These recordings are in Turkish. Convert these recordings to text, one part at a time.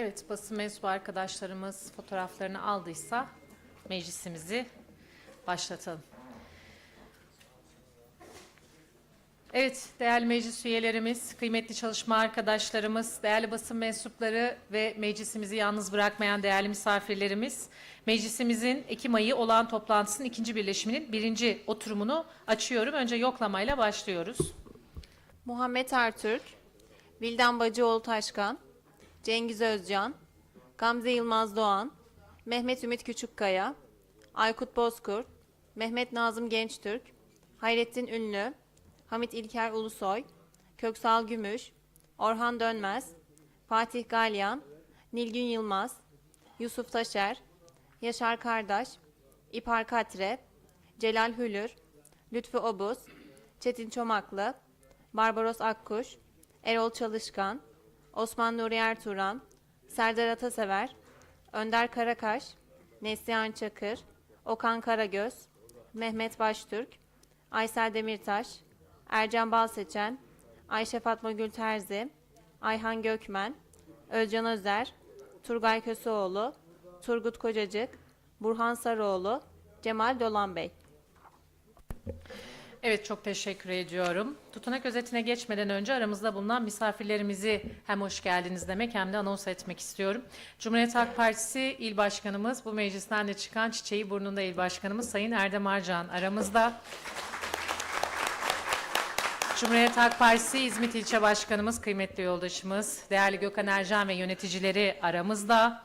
Evet, basın mensubu arkadaşlarımız fotoğraflarını aldıysa meclisimizi başlatalım. Evet, değerli meclis üyelerimiz, kıymetli çalışma arkadaşlarımız, değerli basın mensupları ve meclisimizi yalnız bırakmayan değerli misafirlerimiz, meclisimizin Ekim ayı olan toplantısının ikinci birleşiminin birinci oturumunu açıyorum. Önce yoklamayla başlıyoruz. Muhammed Ertürk, Vildan Bacıoğlu Taşkan, Cengiz Özcan, Gamze Yılmaz Doğan, Mehmet Ümit Küçükkaya, Aykut Bozkurt, Mehmet Nazım Gençtürk, Hayrettin Ünlü, Hamit İlker Ulusoy, Köksal Gümüş, Orhan Dönmez, Fatih Galyan, Nilgün Yılmaz, Yusuf Taşer, Yaşar Kardaş, İpar Katre, Celal Hülür, Lütfü Obuz, Çetin Çomaklı, Barbaros Akkuş, Erol Çalışkan, Osman Nuri Ertuğran, Serdar Atasever, Önder Karakaş, Neslihan Çakır, Okan Karagöz, Mehmet Baştürk, Aysel Demirtaş, Ercan Balseçen, Ayşe Fatma Gül Terzi, Ayhan Gökmen, Özcan Özer, Turgay Köseoğlu, Turgut Kocacık, Burhan Sarıoğlu, Cemal Dolan Bey. Evet çok teşekkür ediyorum. Tutanak özetine geçmeden önce aramızda bulunan misafirlerimizi hem hoş geldiniz demek hem de anons etmek istiyorum. Cumhuriyet Halk Partisi İl Başkanımız, bu meclisten de çıkan çiçeği burnunda İl Başkanımız Sayın Erdem Arcan aramızda. Cumhuriyet Halk Partisi İzmit İlçe Başkanımız, kıymetli yoldaşımız, değerli Gökhan Ercan ve yöneticileri aramızda.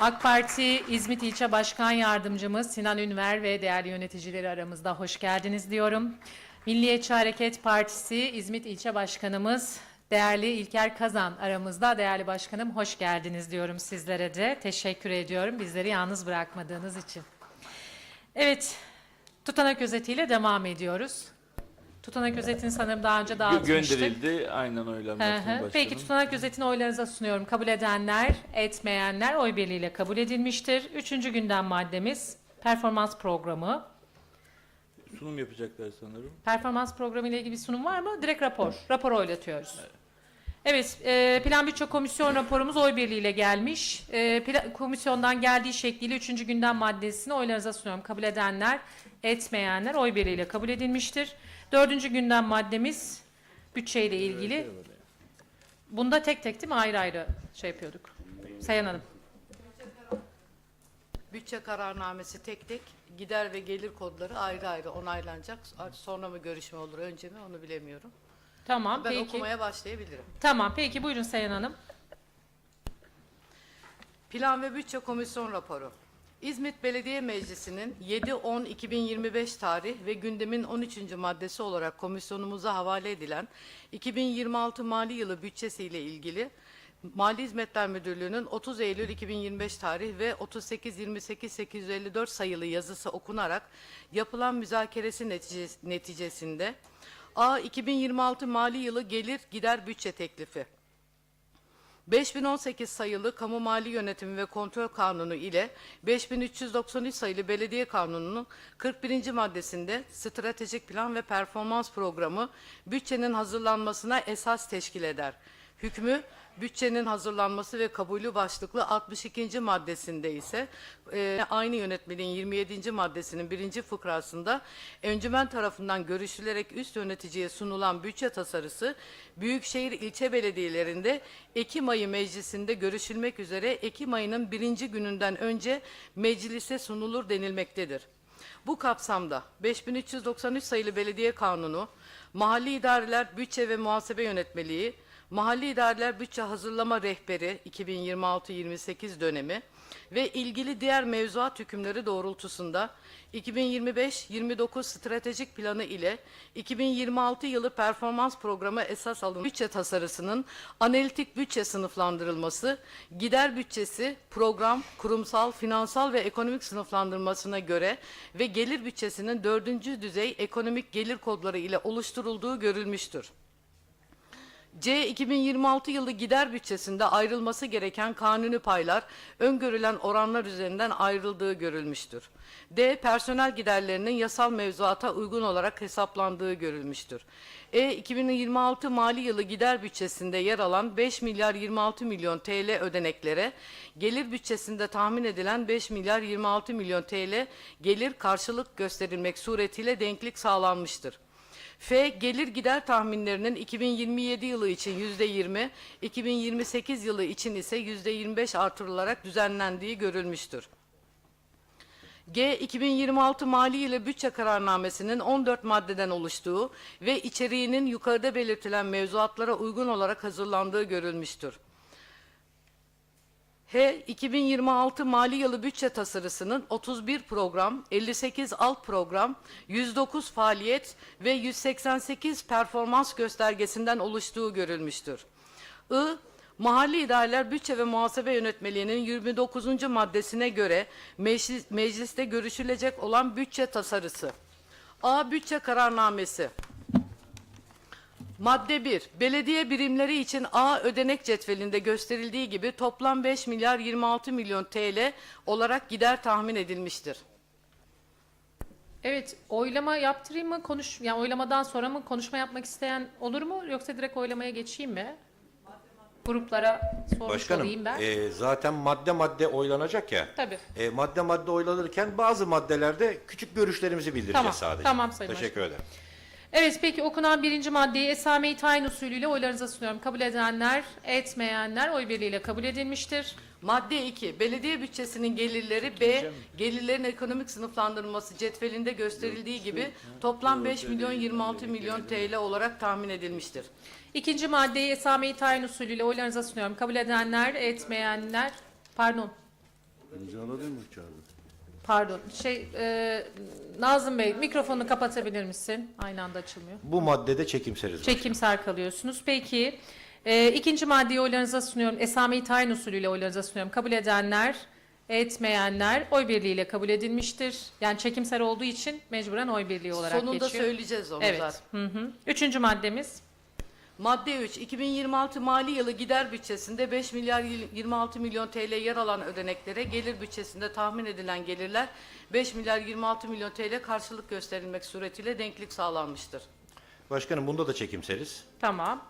AK Parti İzmit İlçe Başkan Yardımcımız Sinan Ünver ve değerli yöneticileri aramızda hoş geldiniz diyorum. Milliyetçi Hareket Partisi İzmit İlçe Başkanımız değerli İlker Kazan aramızda. Değerli başkanım hoş geldiniz diyorum sizlere de. Teşekkür ediyorum bizleri yalnız bırakmadığınız için. Evet, tutanak özetiyle devam ediyoruz. Tutanak özetini sanırım daha önce dağıtmıştık. Gönderildi. Aynen öyle. Peki tutanak özetini oylarınıza sunuyorum. Kabul edenler, etmeyenler oy birliğiyle kabul edilmiştir. Üçüncü gündem maddemiz performans programı. Sunum yapacaklar sanırım. Performans programı ile ilgili bir sunum var mı? Direkt rapor. Rapor oylatıyoruz. Evet, e, Plan Bütçe Komisyon raporumuz oy birliğiyle gelmiş. E, pla- komisyondan geldiği şekliyle üçüncü gündem maddesini oylarınıza sunuyorum. Kabul edenler, etmeyenler oy birliğiyle kabul edilmiştir. Dördüncü gündem maddemiz bütçeyle ilgili. Bunda tek tek değil mi ayrı ayrı şey yapıyorduk. Sayın Hanım. Bütçe kararnamesi tek tek, gider ve gelir kodları ayrı ayrı onaylanacak. Sonra mı görüşme olur, önce mi onu bilemiyorum. Tamam Ben peki. okumaya başlayabilirim. Tamam peki buyurun Sayın Hanım. Plan ve Bütçe Komisyon raporu. İzmit Belediye Meclisi'nin 7-10-2025 tarih ve gündemin 13. maddesi olarak komisyonumuza havale edilen 2026 mali yılı bütçesiyle ilgili Mali Hizmetler Müdürlüğü'nün 30 Eylül 2025 tarih ve 38-28-854 sayılı yazısı okunarak yapılan müzakeresi neticesi- neticesinde A. 2026 mali yılı gelir gider bütçe teklifi 5018 sayılı Kamu Mali Yönetimi ve Kontrol Kanunu ile 5393 sayılı Belediye Kanunu'nun 41. maddesinde stratejik plan ve performans programı bütçenin hazırlanmasına esas teşkil eder. Hükmü bütçenin hazırlanması ve kabulü başlıklı 62. maddesinde ise e, aynı yönetmenin 27. maddesinin birinci fıkrasında öncümen tarafından görüşülerek üst yöneticiye sunulan bütçe tasarısı Büyükşehir ilçe belediyelerinde Ekim ayı meclisinde görüşülmek üzere Ekim ayının birinci gününden önce meclise sunulur denilmektedir. Bu kapsamda 5393 sayılı Belediye Kanunu, Mahalli İdareler Bütçe ve Muhasebe Yönetmeliği, Mahalli İdareler Bütçe Hazırlama Rehberi 2026-28 dönemi ve ilgili diğer mevzuat hükümleri doğrultusunda 2025-29 stratejik planı ile 2026 yılı performans programı esas alın bütçe tasarısının analitik bütçe sınıflandırılması, gider bütçesi, program, kurumsal, finansal ve ekonomik sınıflandırmasına göre ve gelir bütçesinin dördüncü düzey ekonomik gelir kodları ile oluşturulduğu görülmüştür. C 2026 yılı gider bütçesinde ayrılması gereken kanuni paylar öngörülen oranlar üzerinden ayrıldığı görülmüştür. D personel giderlerinin yasal mevzuata uygun olarak hesaplandığı görülmüştür. E 2026 mali yılı gider bütçesinde yer alan 5 milyar 26 milyon TL ödeneklere gelir bütçesinde tahmin edilen 5 milyar 26 milyon TL gelir karşılık gösterilmek suretiyle denklik sağlanmıştır. F. Gelir gider tahminlerinin 2027 yılı için %20, 2028 yılı için ise %25 artırılarak düzenlendiği görülmüştür. G. 2026 mali yılı bütçe kararnamesinin 14 maddeden oluştuğu ve içeriğinin yukarıda belirtilen mevzuatlara uygun olarak hazırlandığı görülmüştür. H. 2026 mali yılı bütçe tasarısının 31 program, 58 alt program, 109 faaliyet ve 188 performans göstergesinden oluştuğu görülmüştür. I. Mahalli idareler bütçe ve muhasebe yönetmeliğinin 29. maddesine göre meclis, mecliste görüşülecek olan bütçe tasarısı. A. Bütçe kararnamesi. Madde 1. Belediye birimleri için A ödenek cetvelinde gösterildiği gibi toplam 5 milyar 26 milyon TL olarak gider tahmin edilmiştir. Evet, oylama yaptırayım mı? Konuş, yani oylamadan sonra mı konuşma yapmak isteyen olur mu? Yoksa direkt oylamaya geçeyim mi? Gruplara sormuş Başkanım, olayım ben. e, zaten madde madde oylanacak ya. Tabii. E, madde madde oylanırken bazı maddelerde küçük görüşlerimizi bildireceğiz Tamam, sadece. tamam Sayın Teşekkür ederim. Evet peki okunan birinci maddeyi esameyi tayin usulüyle oylarınıza sunuyorum. Kabul edenler, etmeyenler oy birliğiyle kabul edilmiştir. Madde 2. Belediye bütçesinin gelirleri B. Gelirlerin ekonomik sınıflandırılması cetvelinde gösterildiği gibi toplam 5 milyon 26 milyon TL olarak tahmin edilmiştir. İkinci maddeyi esameyi tayin usulüyle oylarınıza sunuyorum. Kabul edenler, etmeyenler, pardon, İmzaladın mı kağıdı? Pardon, şey, e, Nazım Bey mikrofonu kapatabilir misin? Aynı anda açılmıyor. Bu maddede çekimseriz. başkanım. Çekimser kalıyorsunuz. Peki, e, ikinci maddeyi oylarınıza sunuyorum. Esameyi tayin usulüyle oylarınıza sunuyorum. Kabul edenler, etmeyenler oy birliğiyle kabul edilmiştir. Yani çekimser olduğu için mecburen oy birliği olarak Sonunda geçiyor. söyleyeceğiz onu Evet. zaten. Hı hı. Üçüncü maddemiz. Madde 3. 2026 mali yılı gider bütçesinde 5 milyar 26 milyon TL yer alan ödeneklere gelir bütçesinde tahmin edilen gelirler 5 milyar 26 milyon TL karşılık gösterilmek suretiyle denklik sağlanmıştır. Başkanım bunda da çekimseriz. Tamam.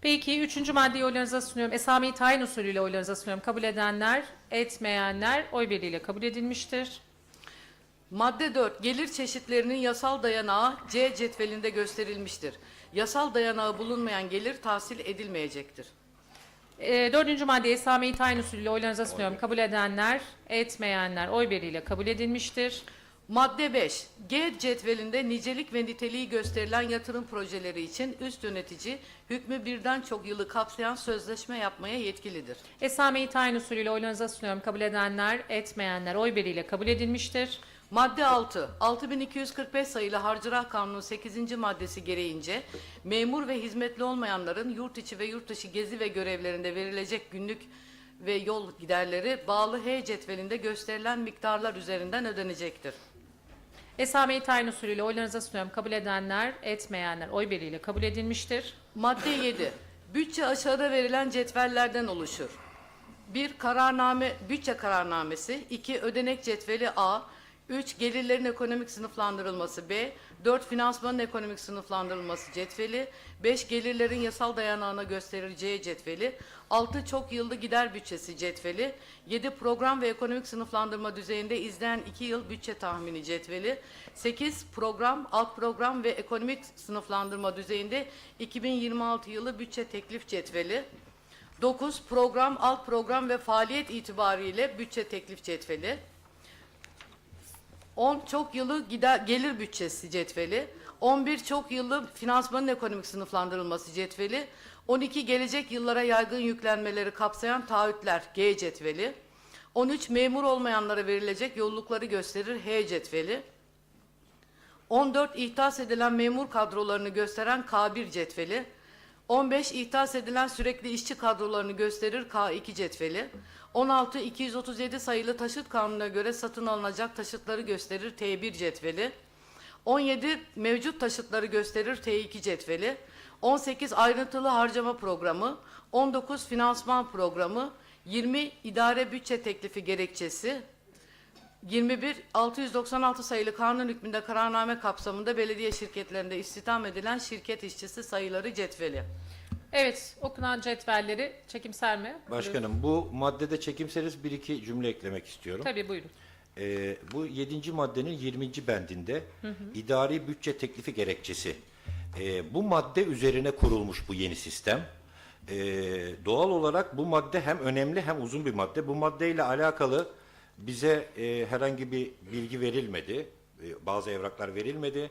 Peki üçüncü maddeyi oylarınıza sunuyorum. Esameyi tayin usulüyle oylarınıza sunuyorum. Kabul edenler, etmeyenler oy birliğiyle kabul edilmiştir. Madde 4. Gelir çeşitlerinin yasal dayanağı C cetvelinde gösterilmiştir. Yasal dayanağı bulunmayan gelir tahsil edilmeyecektir. E, dördüncü maddeyi esameyi tayin usulüyle oylarınıza sunuyorum. Kabul edenler, etmeyenler oy birliğiyle kabul edilmiştir. Madde 5. G cetvelinde nicelik ve niteliği gösterilen yatırım projeleri için üst yönetici hükmü birden çok yılı kapsayan sözleşme yapmaya yetkilidir. Esameyi tayin usulüyle oylarınıza sunuyorum. Kabul edenler, etmeyenler oy birliğiyle kabul edilmiştir. Madde 6. 6245 sayılı Harcırah Kanunu 8. maddesi gereğince memur ve hizmetli olmayanların yurt içi ve yurt dışı gezi ve görevlerinde verilecek günlük ve yol giderleri bağlı H cetvelinde gösterilen miktarlar üzerinden ödenecektir. Esameyi tayin usulüyle oylarınıza sunuyorum. Kabul edenler, etmeyenler oy birliğiyle kabul edilmiştir. Madde 7. Bütçe aşağıda verilen cetvellerden oluşur. 1. Kararname, bütçe kararnamesi. 2. Ödenek cetveli A. 3. Gelirlerin ekonomik sınıflandırılması B. 4. Finansmanın ekonomik sınıflandırılması cetveli. 5. Gelirlerin yasal dayanağına gösterileceği cetveli. 6. Çok yıllı gider bütçesi cetveli. 7. Program ve ekonomik sınıflandırma düzeyinde izleyen 2 yıl bütçe tahmini cetveli. 8. Program, alt program ve ekonomik sınıflandırma düzeyinde 2026 yılı bütçe teklif cetveli. 9. Program, alt program ve faaliyet itibariyle bütçe teklif cetveli. 10 çok yıllı gider, gelir bütçesi cetveli. 11 çok yıllı finansmanın ekonomik sınıflandırılması cetveli. 12 gelecek yıllara yaygın yüklenmeleri kapsayan taahhütler G cetveli. 13 memur olmayanlara verilecek yollukları gösterir H cetveli. 14 ihtas edilen memur kadrolarını gösteren K1 cetveli. 15 ihtas edilen sürekli işçi kadrolarını gösterir K2 cetveli. 16 237 sayılı taşıt kanununa göre satın alınacak taşıtları gösterir T1 cetveli. 17 mevcut taşıtları gösterir T2 cetveli. 18 ayrıntılı harcama programı, 19 finansman programı, 20 idare bütçe teklifi gerekçesi, 21 696 sayılı kanun hükmünde kararname kapsamında belediye şirketlerinde istihdam edilen şirket işçisi sayıları cetveli. Evet, okunan cetvelleri çekimser mi? Başkanım bu maddede çekimseriz bir iki cümle eklemek istiyorum. Tabii buyurun. Ee, bu 7. maddenin 20. bendinde idari bütçe teklifi gerekçesi. Ee, bu madde üzerine kurulmuş bu yeni sistem. Ee, doğal olarak bu madde hem önemli hem uzun bir madde. Bu maddeyle alakalı bize e, herhangi bir bilgi verilmedi. E, bazı evraklar verilmedi.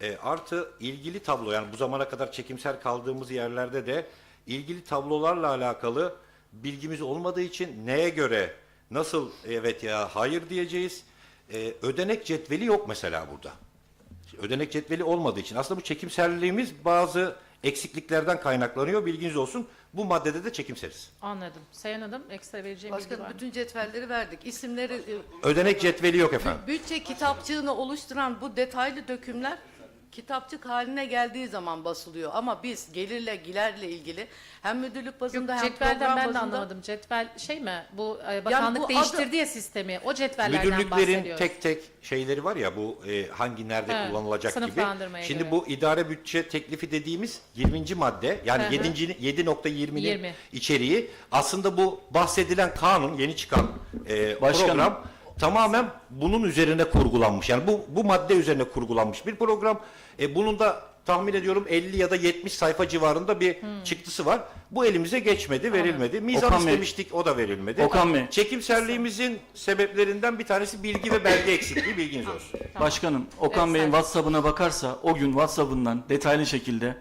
E, artı ilgili tablo yani bu zamana kadar çekimser kaldığımız yerlerde de ilgili tablolarla alakalı bilgimiz olmadığı için neye göre nasıl evet ya hayır diyeceğiz. E, ödenek cetveli yok mesela burada. Ödenek cetveli olmadığı için aslında bu çekimserliğimiz bazı eksikliklerden kaynaklanıyor. Bilginiz olsun. Bu maddede de çekimseriz. Anladım. Sayın Hanım ekstra vereceğim bilgi var Başkanım mı? bütün cetvelleri verdik. İsimleri e, Ödenek cetveli yok efendim. Bütçe kitapçığını oluşturan bu detaylı dökümler kitapçık haline geldiği zaman basılıyor. Ama biz gelirle giderle ilgili hem müdürlük Yok, bazında hem cetvelden program ben de anlamadım. Cetvel şey mi? Bu e, bakanlık bu değiştirdi ya sistemi. O cetvellerden Müdürlüklerin bahsediyoruz. tek tek şeyleri var ya bu e, hangi nerede He, kullanılacak gibi. sınıflandırmaya Şimdi göre. bu idare bütçe teklifi dediğimiz 20. madde yani Hı hı. 7. 7.20'nin 20. içeriği aslında bu bahsedilen kanun yeni çıkan e, Başkanım. program tamamen bunun üzerine kurgulanmış. Yani bu bu madde üzerine kurgulanmış bir program. E, bunun da tahmin ediyorum 50 ya da 70 sayfa civarında bir çıktısı var. Bu elimize geçmedi, verilmedi. Mizan Okan Bey. istemiştik, o da verilmedi. Okan Bey. Çekimserliğimizin sebeplerinden bir tanesi bilgi ve belge eksikliği, bilginiz olsun. Başkanım, Okan Evet, Bey'in WhatsApp'ına bakarsa o gün WhatsApp'ından detaylı şekilde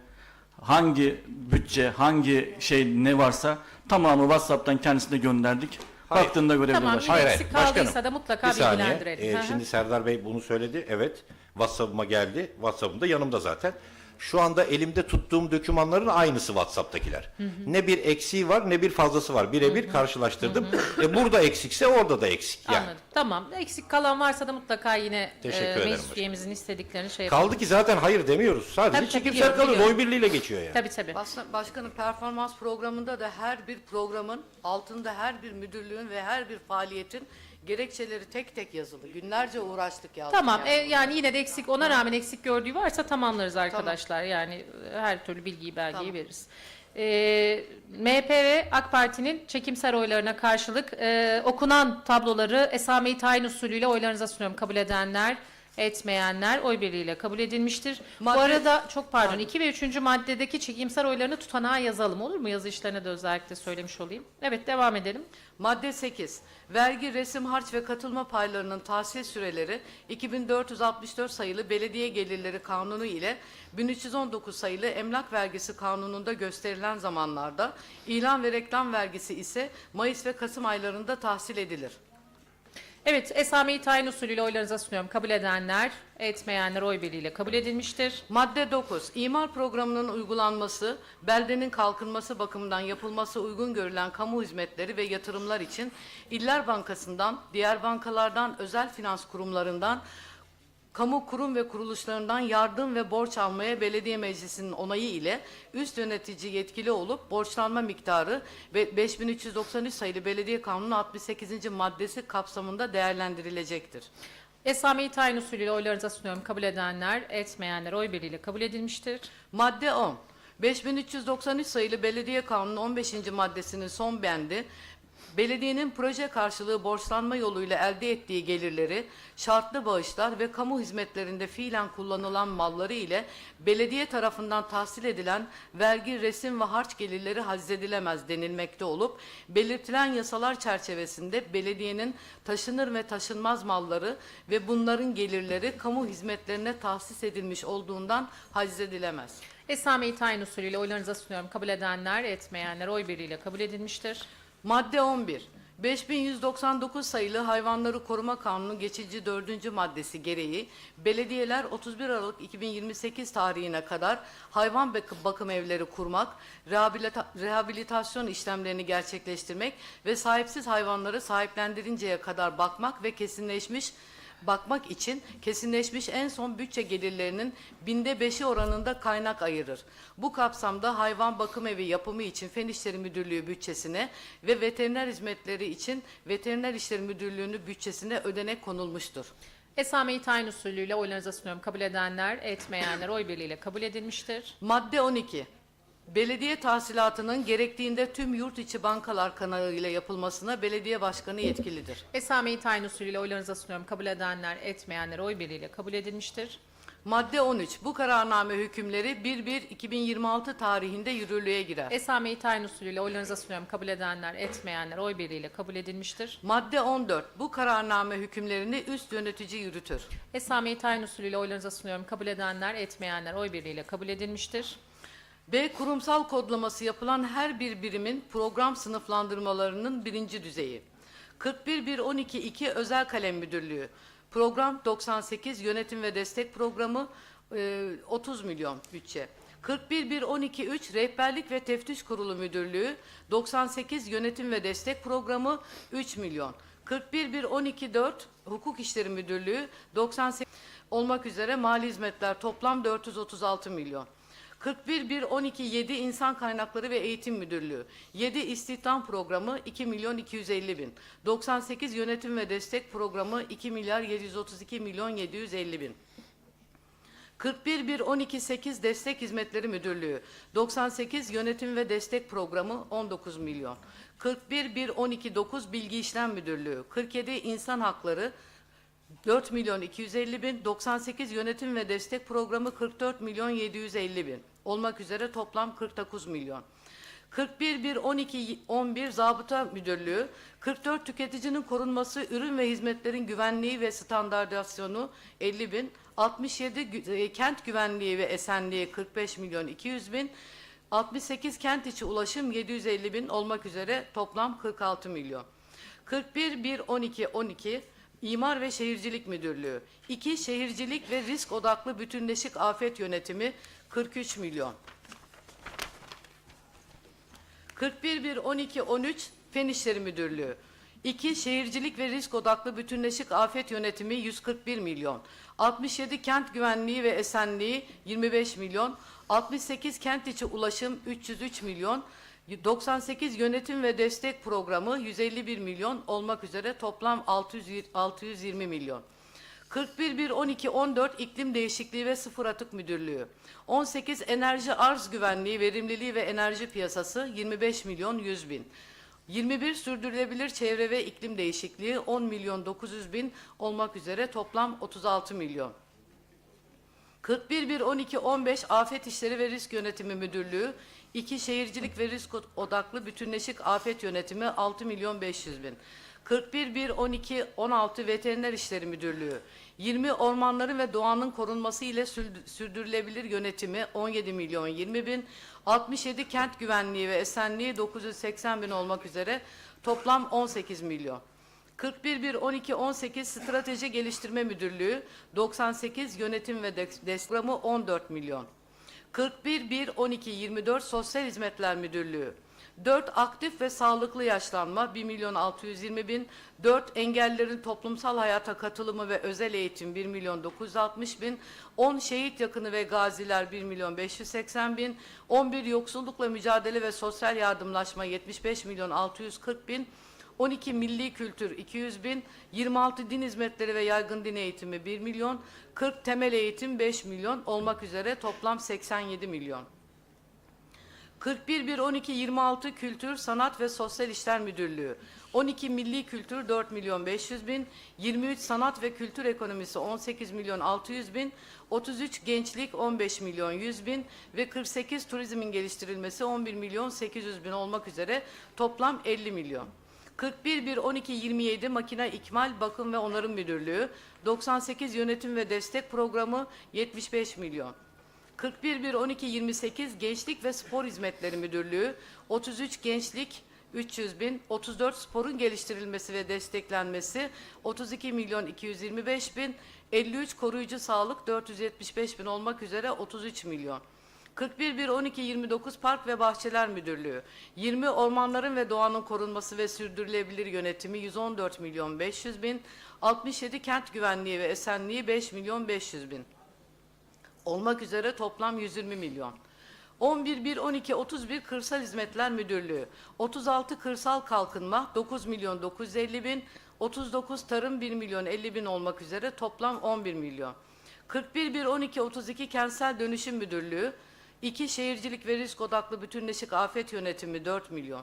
hangi bütçe, hangi şey ne varsa tamamı WhatsApp'tan kendisine gönderdik. Hayır. Baktığında görebilir Tamam, başkanım. yine Hayır, eksik kaldıysa başkanım. da mutlaka Bir saniye. bilgilendirelim. Ee, Hı hı. şimdi Serdar Bey bunu söyledi. Evet. WhatsApp'ıma geldi. WhatsApp'ım da yanımda zaten. Şu anda elimde tuttuğum dokümanların aynısı WhatsApp'takiler. Ne bir eksiği var ne bir fazlası var. Birebir karşılaştırdım. E, burada eksikse orada da eksik. Yani. Anladım. Tamam. Eksik kalan varsa da mutlaka yine Teşekkür e, ederim meclis hocam. üyemizin istediklerini şey yapalım. Kaldı ki zaten hayır demiyoruz. Sadece Tabii, tabii, çekimsel biliyorum, kalıyor. biliyorum. Oy birliğiyle geçiyor yani. Tabii tabii. Baş- Başkanım performans programında da her bir programın altında her bir müdürlüğün ve her bir faaliyetin gerekçeleri tek tek yazılı. Günlerce uğraştık yazdık. Tamam. yani. e, yani yine de eksik ona rağmen eksik gördüğü varsa tamamlarız arkadaşlar. Yani her türlü bilgiyi belgeyi Tamam. veririz. E, MHP ve AK Parti'nin çekimser oylarına karşılık e, okunan tabloları esame-i tayin usulüyle oylarınıza sunuyorum. Kabul edenler, etmeyenler oy birliğiyle kabul edilmiştir. Bu Madde- arada çok pardon 2 ve 3. maddedeki çekimser oylarını tutanağa yazalım olur mu? Yazı işlerine de özellikle söylemiş olayım. Evet devam edelim. Madde 8. Vergi, resim, harç ve katılma paylarının tahsil süreleri 2464 sayılı Belediye Gelirleri Kanunu ile 1319 sayılı Emlak Vergisi Kanunu'nda gösterilen zamanlarda, ilan ve reklam vergisi ise Mayıs ve Kasım aylarında tahsil edilir. Evet, esame-i tayin usulüyle oylarınıza sunuyorum. Kabul edenler, etmeyenler oy birliğiyle kabul edilmiştir. Madde 9. İmar programının uygulanması, beldenin kalkınması bakımından yapılması uygun görülen kamu hizmetleri ve yatırımlar için İller Bankası'ndan, diğer bankalardan, özel finans kurumlarından, kamu kurum ve kuruluşlarından yardım ve borç almaya belediye meclisinin onayı ile üst yönetici yetkili olup borçlanma miktarı ve 5393 sayılı belediye kanunu 68. maddesi kapsamında değerlendirilecektir. Esame-i tayin usulüyle oylarınıza sunuyorum. Kabul edenler, etmeyenler oy birliğiyle kabul edilmiştir. Madde 10. 5393 sayılı Belediye Kanunu 15. maddesinin son bendi, belediyenin proje karşılığı borçlanma yoluyla elde ettiği gelirleri, şartlı bağışlar ve kamu hizmetlerinde fiilen kullanılan malları ile belediye tarafından tahsil edilen vergi, resim ve harç gelirleri haczedilemez denilmekte olup, belirtilen yasalar çerçevesinde belediyenin taşınır ve taşınmaz malları ve bunların gelirleri kamu hizmetlerine tahsis edilmiş olduğundan haczedilemez. Esame-i tayin usulüyle oylarınıza sunuyorum. Kabul edenler, etmeyenler oy birliğiyle kabul edilmiştir. Madde 11. 5199 sayılı Hayvanları Koruma Kanunu geçici 4. maddesi gereği belediyeler 31 Aralık 2028 tarihine kadar hayvan bak- bakım evleri kurmak, rehabilita- rehabilitasyon işlemlerini gerçekleştirmek ve sahipsiz hayvanları sahiplendirinceye kadar bakmak ve kesinleşmiş bakmak için kesinleşmiş en son bütçe gelirlerinin binde beşi oranında kaynak ayırır. Bu kapsamda hayvan bakım evi yapımı için Fen İşleri Müdürlüğü bütçesine ve veteriner hizmetleri için Veteriner İşleri Müdürlüğü'nün bütçesine ödenek konulmuştur. Esameyi tayin usulüyle oylarınıza sunuyorum. Kabul edenler, etmeyenler oy birliğiyle kabul edilmiştir. Madde 12. Belediye tahsilatının gerektiğinde tüm yurt içi bankalar kanalıyla yapılmasına belediye başkanı yetkilidir. Esameyi tayin usulüyle oylarınıza sunuyorum. Kabul edenler, etmeyenler oy birliğiyle kabul edilmiştir. Madde 13. Bu kararname hükümleri 1-1-2026 tarihinde yürürlüğe girer. Esameyi tayin usulüyle oylarınıza sunuyorum. Kabul edenler, etmeyenler oy birliğiyle kabul edilmiştir. Madde 14. Bu kararname hükümlerini üst yönetici yürütür. Esameyi tayin usulüyle oylarınıza sunuyorum. Kabul edenler, etmeyenler oy birliğiyle kabul edilmiştir. B. Kurumsal kodlaması yapılan her bir birimin program sınıflandırmalarının birinci düzeyi. 41.1.12.2 Özel Kalem Müdürlüğü. Program 98 Yönetim ve Destek Programı e, 30 milyon bütçe. 41.1.12.3 Rehberlik ve Teftiş Kurulu Müdürlüğü 98 Yönetim ve Destek Programı 3 milyon. 41.1.12.4 Hukuk İşleri Müdürlüğü 98 olmak üzere mali hizmetler toplam 436 milyon. 41.1.12.7 İnsan Kaynakları ve Eğitim Müdürlüğü. 7 İstihdam Programı 2 milyon 250 bin. 98 Yönetim ve Destek Programı 2 milyar 732 milyon 750 bin. 41.1.12.8 Destek Hizmetleri Müdürlüğü 98 Yönetim ve Destek Programı 19 milyon 41.1.12.9 Bilgi İşlem Müdürlüğü 47 İnsan Hakları 4 milyon 250 bin 98 Yönetim ve Destek Programı 44 milyon 750 bin. Olmak üzere toplam 49 milyon. 41 1 12 11 Zabıta Müdürlüğü 44 Tüketicinin korunması, ürün ve hizmetlerin güvenliği ve standartizasyonu 50 bin. 67 gü- e, Kent Güvenliği ve Esenliği 45 milyon 200 bin. 68 Kent içi ulaşım 750 bin. Olmak üzere toplam 46 milyon. 41 1 12 12 İmar ve Şehircilik Müdürlüğü. 2 Şehircilik ve Risk Odaklı Bütünleşik Afet Yönetimi 43 milyon. 41 1 12 13 Fen İşleri Müdürlüğü. 2 Şehircilik ve Risk Odaklı Bütünleşik Afet Yönetimi 141 milyon. 67 Kent Güvenliği ve Esenliği 25 milyon. 68 Kent içi Ulaşım 303 milyon 98 Yönetim ve Destek Programı 151 milyon olmak üzere toplam 600 620 milyon 41 1 12 14 İklim Değişikliği ve Sıfır Atık Müdürlüğü. 18 Enerji Arz Güvenliği, Verimliliği ve Enerji Piyasası 25 milyon 100 bin. 21 Sürdürülebilir Çevre ve İklim Değişikliği 10 milyon 900 bin olmak üzere toplam 36 milyon. 41 1 12 15 Afet İşleri ve Risk Yönetimi Müdürlüğü 2 Şehircilik ve Risk Odaklı Bütünleşik Afet Yönetimi 6 milyon 500 bin. 41 1 12 16 Veteriner İşleri Müdürlüğü 20 Ormanların ve Doğanın Korunması ile Sürdü- Sürdürülebilir Yönetimi 17 milyon 20 bin 67 Kent Güvenliği ve Esenliği 980 bin olmak üzere toplam 18 milyon. 41 1 12 18 Strateji Geliştirme Müdürlüğü 98 Yönetim ve Des- Destek Programı 14 milyon. 41 1 12 24 Sosyal Hizmetler Müdürlüğü. 4 aktif ve sağlıklı yaşlanma 1 milyon 620 bin. 4 engellerin toplumsal hayata katılımı ve özel eğitim 1 milyon 960 bin. 10 şehit yakını ve gaziler 1 milyon 580 bin. 11 yoksullukla mücadele ve sosyal yardımlaşma 75 milyon 640 bin 12 milli kültür 200 bin, 26 din hizmetleri ve yaygın din eğitimi 1 milyon, 40 temel eğitim 5 milyon olmak üzere toplam 87 milyon. 41 1 12 26 Kültür, Sanat ve Sosyal İşler Müdürlüğü. 12 Milli Kültür 4 milyon 500 bin, 23 Sanat ve Kültür Ekonomisi 18 milyon 600 bin, 33 Gençlik 15 milyon 100 bin ve 48 Turizmin geliştirilmesi 11 milyon 800 bin olmak üzere toplam 50 milyon. 41 1 12 27 Makine İkmal Bakım ve Onarım Müdürlüğü, 98 Yönetim ve Destek Programı 75 milyon. 41 1 12 28 Gençlik ve Spor Hizmetleri Müdürlüğü, 33 Gençlik 300 bin, 34 sporun geliştirilmesi ve desteklenmesi 32 milyon 225 bin, 53 koruyucu sağlık 475 bin olmak üzere 33 milyon. 41.1.12.29 Park ve Bahçeler Müdürlüğü. 20 Ormanların ve Doğanın Korunması ve Sürdürülebilir Yönetimi 114 milyon 500 bin. 67 Kent Güvenliği ve Esenliği 5 milyon 500 bin. Olmak üzere toplam 120 milyon. 11.1.12.31 Kırsal Hizmetler Müdürlüğü. 36 Kırsal Kalkınma 9 milyon 950 bin. 39 Tarım 1 milyon 50 bin olmak üzere toplam 11 milyon. 41.1.12.32 Kentsel Dönüşüm Müdürlüğü 2 Şehircilik ve Risk Odaklı Bütünleşik Afet Yönetimi 4 milyon.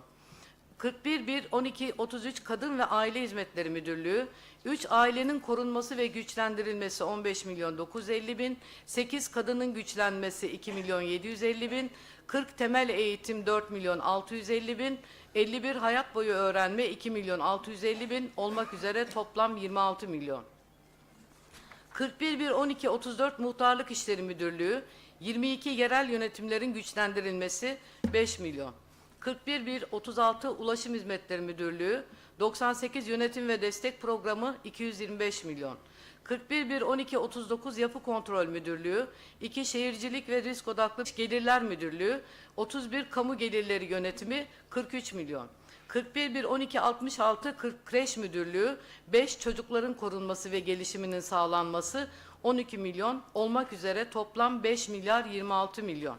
41 1 12 33 Kadın ve Aile Hizmetleri Müdürlüğü 3 ailenin korunması ve güçlendirilmesi 15 milyon 950 bin 8 kadının güçlenmesi 2 milyon 750 bin 40 temel eğitim 4 milyon 650 bin 51 hayat boyu öğrenme 2 milyon 650 bin olmak üzere toplam 26 milyon. 41 1 12 34 Muhtarlık İşleri Müdürlüğü 22 yerel yönetimlerin güçlendirilmesi 5 milyon. 41 1 36 Ulaşım Hizmetleri Müdürlüğü 98 Yönetim ve Destek Programı 225 milyon. 41 1 12 39 Yapı Kontrol Müdürlüğü 2 Şehircilik ve Risk Odaklı Gelirler Müdürlüğü 31 Kamu Gelirleri Yönetimi 43 milyon. 41 1 12 66 40 Kreş Müdürlüğü 5 Çocukların Korunması ve Gelişiminin Sağlanması 12 milyon olmak üzere toplam 5 milyar 26 milyon.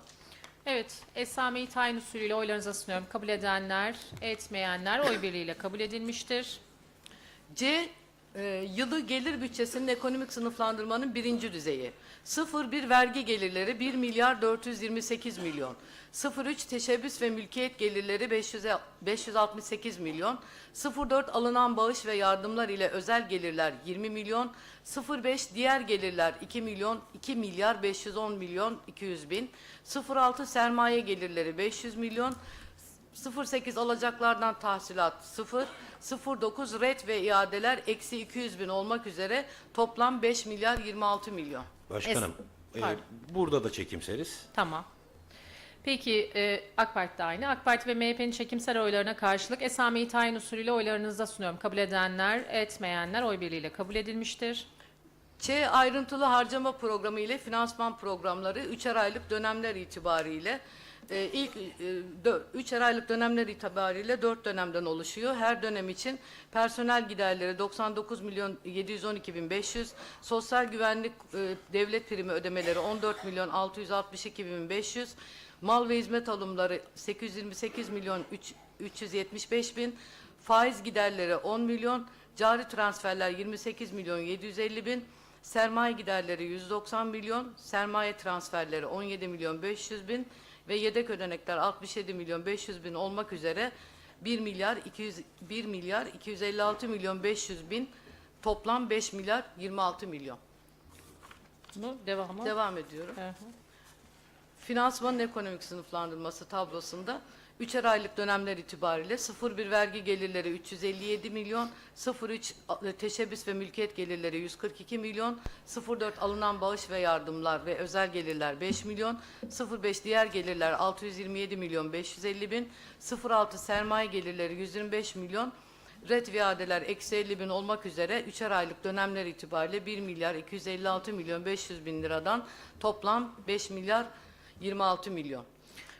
Evet, esameyi tayin usulüyle oylarınıza sunuyorum. Kabul edenler, etmeyenler oy birliğiyle kabul edilmiştir. C e, yılı gelir bütçesinin ekonomik sınıflandırmanın birinci düzeyi. 01 vergi gelirleri 1 milyar 428 milyon. 03 teşebbüs ve mülkiyet gelirleri 500, 568 milyon. 04 alınan bağış ve yardımlar ile özel gelirler 20 milyon. 05 diğer gelirler 2 milyon 2 milyar 510 milyon 200 bin. 06 sermaye gelirleri 500 milyon. 08 alacaklardan tahsilat 0, 09 ret ve iadeler eksi 200 bin olmak üzere toplam 5 milyar 26 milyon. Başkanım, Es- e, Pardon. burada da çekimseriz. Tamam. Peki e, AK Parti de aynı. AK Parti ve MHP'nin çekimsel oylarına karşılık esameyi tayin usulüyle oylarınıza sunuyorum. Kabul edenler, etmeyenler oy birliğiyle kabul edilmiştir. Ç ayrıntılı harcama programı ile finansman programları 3'er aylık dönemler itibariyle e, ilk 3'er aylık dönemler itibariyle 4 dönemden oluşuyor. Her dönem için personel giderleri 99 milyon 712 bin 500, sosyal güvenlik e, devlet primi ödemeleri 14 milyon 662 bin 500, mal ve hizmet alımları 828 milyon 3, 375 bin, faiz giderleri 10 milyon, cari transferler 28 milyon 750 bin, sermaye giderleri 190 milyon, sermaye transferleri 17 milyon 500 bin ve yedek ödenekler 67 milyon 500 bin olmak üzere 1 milyar 200 1 milyar 256 milyon 500 bin toplam 5 milyar 26 milyon. Bunu devamı. Devam ediyorum. Hı hı. Finansmanın ekonomik sınıflandırması tablosunda 3'er aylık dönemler itibariyle 01 vergi gelirleri 357 milyon, 03 a- teşebbüs ve mülkiyet gelirleri 142 milyon, 04 alınan bağış ve yardımlar ve özel gelirler 5 milyon, 05 diğer gelirler 627 milyon 550 bin, 06 sermaye gelirleri 125 milyon, Ret ve iadeler eksi 50 bin olmak üzere 3'er aylık dönemler itibariyle 1 milyar 256 milyon 500 bin liradan toplam 5 milyar 26 milyon.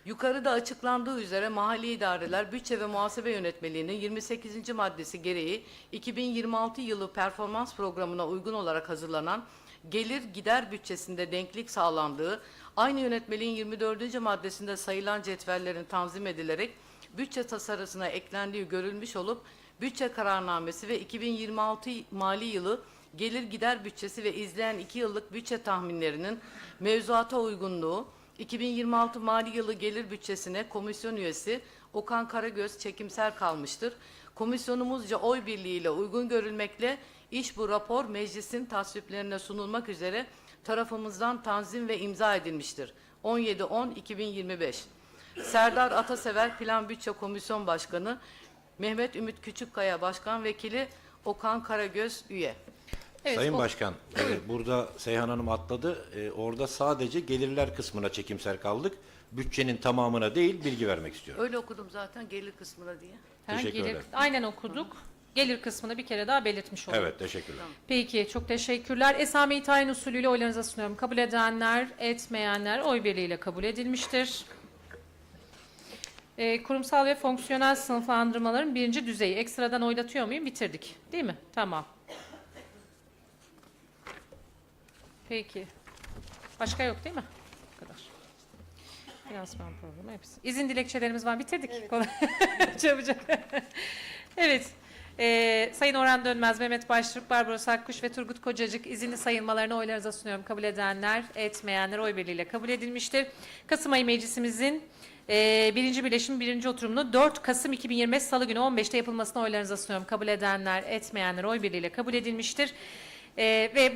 Yukarıda açıklandığı üzere mahalli idareler bütçe ve muhasebe yönetmeliğinin 28. maddesi gereği 2026 yılı performans programına uygun olarak hazırlanan gelir gider bütçesinde denklik sağlandığı, aynı yönetmeliğin 24. maddesinde sayılan cetvellerin tanzim edilerek bütçe tasarısına eklendiği görülmüş olup bütçe kararnamesi ve 2026 mali yılı gelir gider bütçesi ve izleyen 2 yıllık bütçe tahminlerinin mevzuata uygunluğu 2026 mali yılı gelir bütçesine komisyon üyesi Okan Karagöz çekimser kalmıştır. Komisyonumuzca oy birliğiyle uygun görülmekle iş bu rapor meclisin tasviplerine sunulmak üzere tarafımızdan tanzim ve imza edilmiştir. 17-10-2025 Serdar Atasever Plan Bütçe Komisyon Başkanı, Mehmet Ümit Küçükkaya Başkan Vekili, Okan Karagöz üye. Evet, Sayın o- Başkan, e, burada Seyhan Hanım atladı. E, orada sadece gelirler kısmına çekimser kaldık. Bütçenin tamamına değil bilgi vermek istiyorum. Öyle okudum zaten gelir kısmına diye. Ha, Teşekkür gelir- ederim. Aynen okuduk. gelir kısmını bir kere daha belirtmiş olalım. Evet, teşekkürler. Peki, çok teşekkürler. Esame-i tayin usulüyle oylarınıza sunuyorum. Kabul edenler, etmeyenler oy birliğiyle kabul edilmiştir. Ee, kurumsal ve fonksiyonel sınıflandırmaların birinci düzeyi. Ekstradan oylatıyor muyum? Bitirdik. Değil mi? Tamam. Peki. Başka yok değil mi? Bu kadar. Finansman programı hepsi. İzin dilekçelerimiz var. Bitirdik. Kolay. Çabucak. evet. Ee, Sayın Orhan Dönmez, Mehmet Baştürk, Barbaros Akkuş ve Turgut Kocacık izinli sayılmalarını oylarınıza sunuyorum. Kabul edenler, etmeyenler oy birliğiyle kabul edilmiştir. Kasım ayı meclisimizin e, birinci birleşim birinci oturumunu 4 Kasım 2025 Salı günü 15'te yapılmasını oylarınıza sunuyorum. Kabul edenler, etmeyenler oy birliğiyle kabul edilmiştir. E, ve bu